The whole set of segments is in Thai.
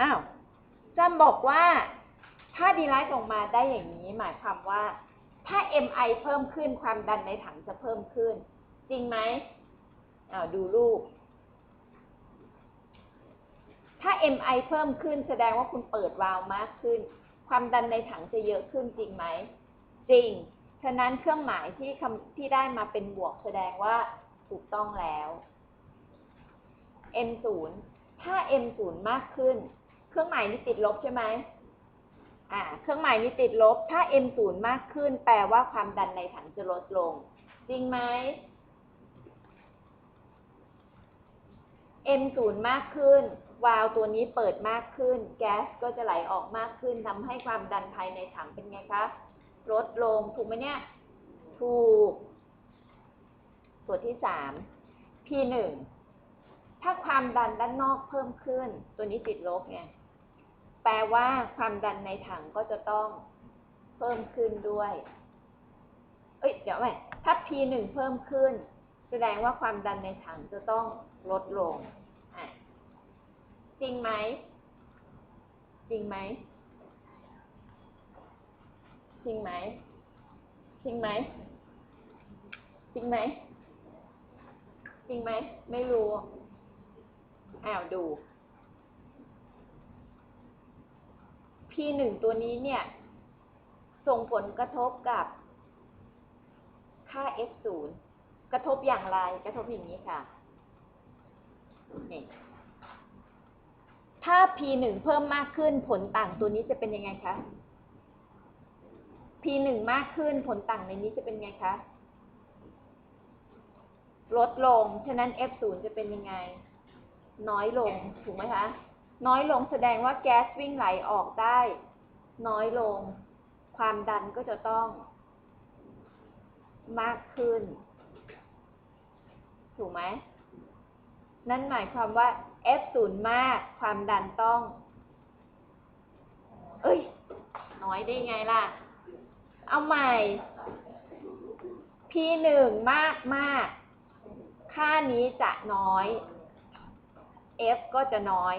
อ้าวจำบอกว่าถ้าดีไลท์ออกมาได้อย่างนี้หมายความว่า ถ้า MI เพิ่มขึ้นความดันในถังจะเพิ่มขึ้น จริงไหมอ้าวดูรูป ถ้า MI เพิ่มขึ้นแสดงว่าคุณเปิดวาล์วมากขึ้น ความดันในถังจะเยอะขึ้นจริงไหม จริง ฉะนั้นเครื่องหมายที่คำที่ได้มาเป็นบวกแสดงว่าถูกต้องแล้ว M0 ถ้า M0 มากขึ้น เครื่องหมายนี้ติดลบใช่ไหมอ่า เครื่องหมายนี้ติดลบ ถ้า M0 มากขึ้น แปลว่าความดันในถังจะลดลง จริงไหม M0 มากขึ้น วาล์วตัวนี้เปิดมากขึ้น แก๊สก็จะไหลออกมากขึ้นทำให้ความดันภายในถังเป็นไงคะ ลดลง ถูกไหมเนี่ย ถูก ส่วนที่สาม P1 ถ้าความดันด้านนอกเพิ่มขึ้น ตัวนี้ติดลบไง แปลว่าความดันในถังก็จะต้องเพิ่มขึ้นด้วย เอ้ย เดี๋ยวใหม่ถ้า P1 เพิ่มขึ้น แสดงว่าความดันในถังจะต้องลดลง อะ จริงไหม จริงไหม จริงไหม จริงไหม จริงไหม จริงไหม ไม่รู้ อ้าวดู P1 ตัวนี้เนี่ย ส่งผลกระทบกับค่า F0 กระทบอย่างไร กระทบอย่างนี้ค่ะ นี่ ถ้า P1 เพิ่มมากขึ้นผลต่างตัวนี้จะเป็นยังไงคะ P1 มากขึ้นผลต่างในนี้จะเป็นไงคะ ลดลง ฉะนั้น F0 จะเป็นยังไง น้อยลง ถูกไหมคะ น้อยลงแสดงว่าแก๊สวิ่งไหลออกได้ น้อยลง ความดันก็จะต้อง มากขึ้น ถูกไหม นั่นหมายความว่า F0 มากความดันต้อง เอ้ย น้อยได้ไงล่ะ เอาใหม่ P1 มากมากค่านี้จะน้อย F ก็จะน้อย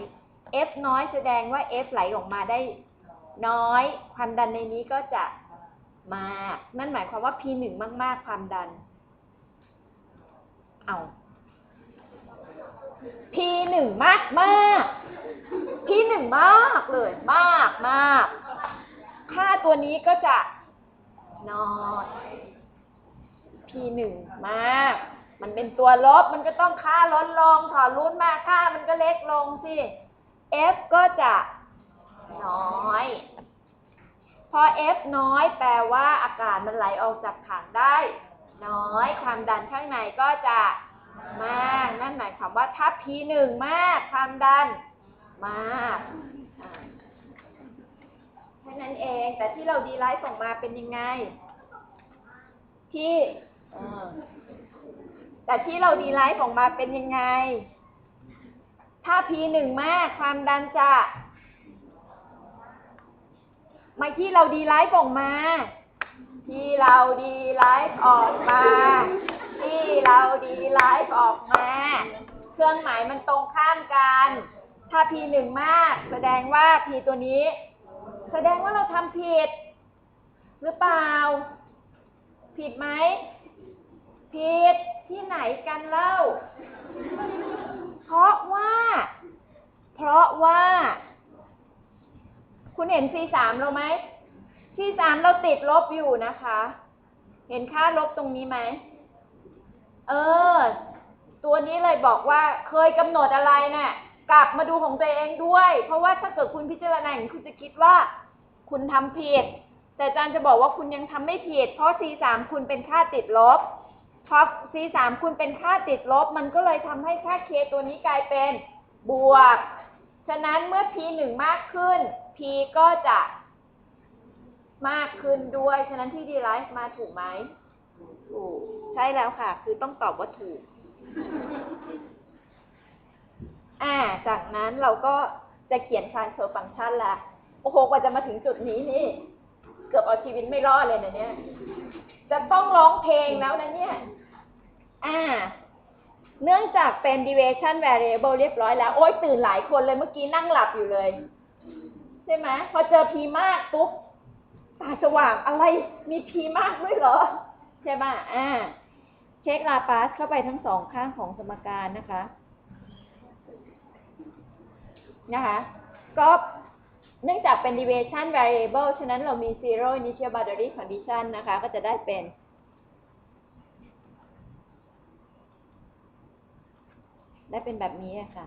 F น้อยแสดงว่า F ไหลออกมาได้น้อย ความดันในนี้ก็จะมากนั่นหมายความว่า P1 มาก ๆ ความดัน เอา P1 มากมาก P1 มากเลย มากมากค่าตัวนี้ก็จะน้อย P1 มาก มันเป็นตัวลบ มันก็ต้องค่าลดลง ถอดรูทมาค่ามันก็เล็กลงสิ F ก็จะน้อย พอ F น้อยแปลว่าอากาศมันไหลออกจากถังได้ น้อยความดันข้างในก็จะมาก นั่นหมายความว่าถ้า P1 มากความดันมากแค่นั้นเองแต่ที่เราดีไลท์ส่งมาเป็นยังไง ที่แต่ที่เราดีไลท์ออกมาเป็นยังไง ถ้า P1 มากความดันจะม่ที่เราดีไลท์ออกมา ที่เราดีไลท์ออกมา ที่เราดีไลท์ออกมา เครื่องหมายมันตรงข้ามกัน ถ้า P1 มาก แสดงว่า P ตัวนี้ แสดงว่าเราทำผิด หรือเปล่า ผิดไหมผิดที่ไหนกันเล่า เพราะว่า เพราะว่า คุณเห็น C3 เราไหม C3 เราติดลบอยู่นะคะ เห็นค่าลบตรงนี้ไหม เออ ตัวนี้เลยบอกว่าเคยกำหนดอะไรนะ่ะ กลับมาดูของตัวเองด้วย เพราะว่าถ้าเกิดคุณพิจารณาอย่างนี้คุณจะคิดว่า คุณทำผิด แต่อาจารย์จะบอกว่าคุณยังทำไม่ผิด เพราะ C3 คุณเป็นค่าติดลบ พอ C3 คุณเป็นค่าติดลบ มันก็เลยทำให้ค่า K ตัวนี้กลายเป็นบวก ฉะนั้นเมื่อ P1 มากขึ้น P ก็จะมากขึ้นด้วย ฉะนั้นที่ดีไลฟ์มาถูกไหม ถูก ใช่แล้วค่ะ คือต้องตอบว่าถูก อ่า จากนั้นเราก็จะเขียน transfer function ละ โอ้โห กว่าจะมาถึงจุดนี้นี่ เกือบเอาชีวิตไม่รอดเลยนะเนี่ย จะต้องร้องเพลงแล้วนะเนี่ย อ่า เนื่องจากเป็น deviation variable เรียบร้อยแล้ว โอ๊ยตื่นหลายคนเลยเมื่อกี้นั่งหลับอยู่เลย ใช่ไหมพอเจอ p มากปุ๊บตาสว่างอะไรมี p มากด้วยเหรอ ใช่ไหมอ่า เช็คลาปาสเข้าไปทั้งสองข้างของสมการนะคะ นะคะก็เนื่องจากเป็น deviation variable ฉะนั้นเรามี zero initial boundary condition นะคะ ก็จะได้เป็น ได้เป็นแบบนี้ค่ะ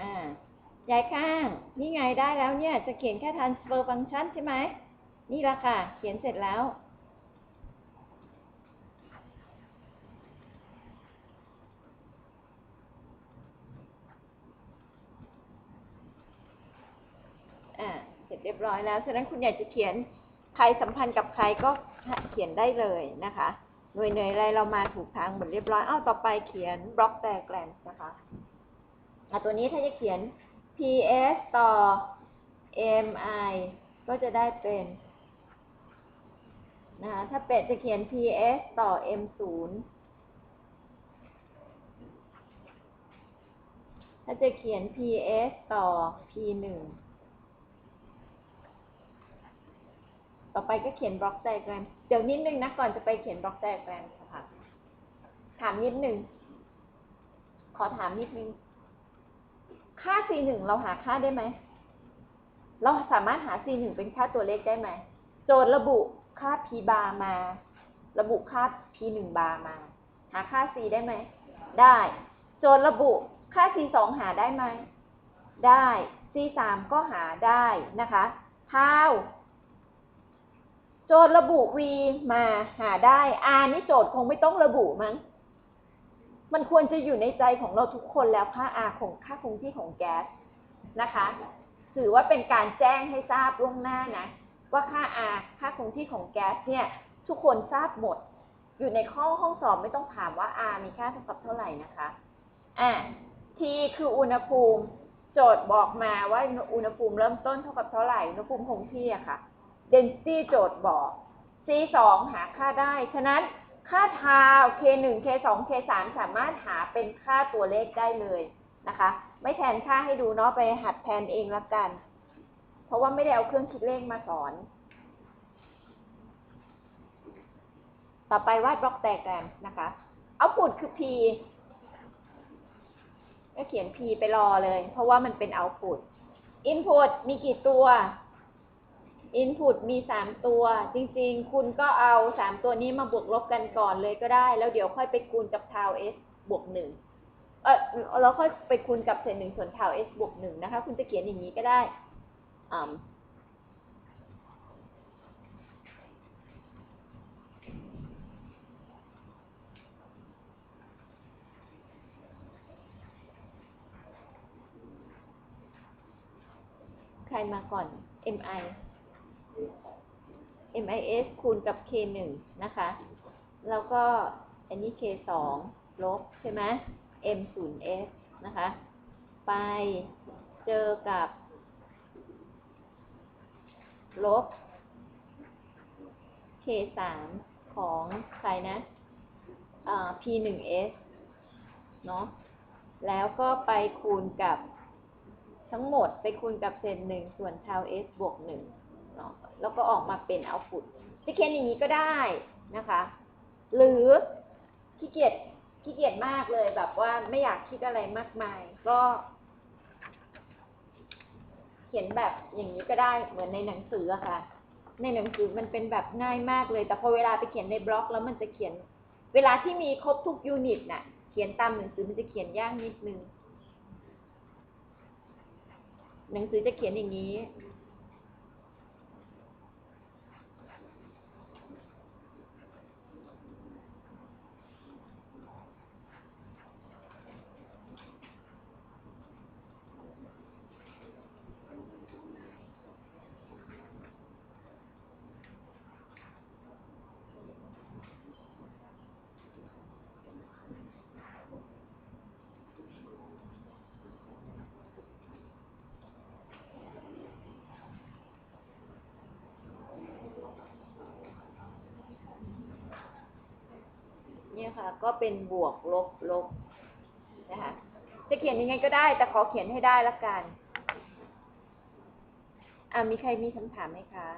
อ่ายายข้าง นี่ไงได้แล้วเนี่ย จะเขียนแค่ transfer function ใช่ไหม นี่ละค่ะ เขียนเสร็จแล้ว อ่า เสร็จเรียบร้อยแล้ว ฉะนั้นคุณอยากจะเขียนใครสัมพันธ์กับใครก็ ขียนได้เลยนะคะหน่วยเหนื่อยอะไรเรามาถูกทางหมดเรียบร้อยอ้าวต่อไปเขียนบล็อก diagram นะคะอะตัวนี้ถ้าจะเขียน PS ต่อ MI ก็จะได้เป็นนะคะถ้าเป็ดจะเขียน PS ต่อ M0 ถ้าจะเขียน PS ต่อ P1 ต่อไปก็เขียนบล็อกไดแกรม เดี๋ยวนิดนึงนะก่อนจะไปเขียนบล็อกไดแกรมค่ะถามนิดนึง ขอถามนิดนึง ค่า C1 เราหาค่าได้ไหม เราสามารถหา C1 เป็นค่าตัวเลขได้ไหม โจทย์ระบุค่า P bar มา ระบุค่า P1 bar มา หาค่า C ได้ไหม ได้ โจทย์ระบุค่า C2 หาได้ไหม ได้ C3 ก็หาได้นะคะเท่า โจทย์ระบุ v มาหาได้ r นี่โจทย์คงไม่ต้องระบุมั้ง มันควรจะอยู่ในใจของเราทุกคนแล้วค่า r ของค่าคงที่ของแก๊สนะคะ ถือว่าเป็นการแจ้งให้ทราบล่วงหน้านะ ว่าค่า r ค่าคงที่ของแก๊สเนี่ยทุกคนทราบหมด อยู่ในข้อห้องสอบไม่ต้องถามว่า r มีค่าเท่ากับเท่าไหร่นะคะอะ t คืออุณหภูมิ โจทย์บอกมาว่าอุณหภูมิเริ่มต้นเท่ากับเท่าไหร่อุณหภูมิคงที่อะค่ะ density โจทย์บอก c 2 หาค่าได้ ฉะนั้นค่าทาว k 1 k 2 k 3 สามารถหาเป็นค่าตัวเลขได้เลยนะคะ ไม่แทนค่าให้ดูเนาะไปหัดแทนเองละกัน เพราะว่าไม่ได้เอาเครื่องคิดเลขมาสอน ต่อไปวาดบล็อกแดแกรมนะคะเอาปุดคือ p ก็เขียน p ไปรอเลย เพราะว่ามันเป็น output input มีกี่ตัว input มีสามตัว จริงๆ คุณก็เอาสามตัวนี้มาบวกลบกันก่อนเลยก็ได้ แล้วเดี๋ยวค่อยไปคูณกับ tau s บวกหนึ่งเออเราค่อยไปคูณกับเศษหนึ่งส่วน tau s บวกหนึ่งนะคะ คุณจะเขียนอย่างนี้ก็ได้อ่าใครมาก่อน mi MIS คูณกับ K1 นะคะ แล้วก็อันนี้ K2 ลบใช่ไหม M0S นะคะ ไปเจอกับ ลบ K3 ของใครนะ P1S เนาะ แล้วก็ไปคูณกับทั้งหมดไปคูณกับเศษหนึ่งส่วน tau s บวกหนึ่งเนาะ แล้วก็ออกมาเป็นเอาพุตจะเขียนอย่างนี้ก็ได้นะคะ หรือขี้เกียจขี้เกียจมากเลยแบบว่าไม่อยากคิดอะไรมากมาย ก็ เขียนแบบอย่างนี้ก็ได้เหมือนในหนังสืออะค่ะ ในหนังสือมันเป็นแบบง่ายมากเลย แต่พอเวลาไปเขียนในบล็อก แล้วมันจะเขียน เวลาที่มีครบทุกยูนิตน่ะ เขียนตามหนังสือมันจะเขียนยากนิดนึงหนังสือจะเขียนอย่างนี้ นะคะ ก็เป็นบวกลบลบนะคะ จะเขียนยังไงก็ได้ แต่ขอเขียนให้ได้ละกัน อ่ามีใครมีคำถามไหมคะ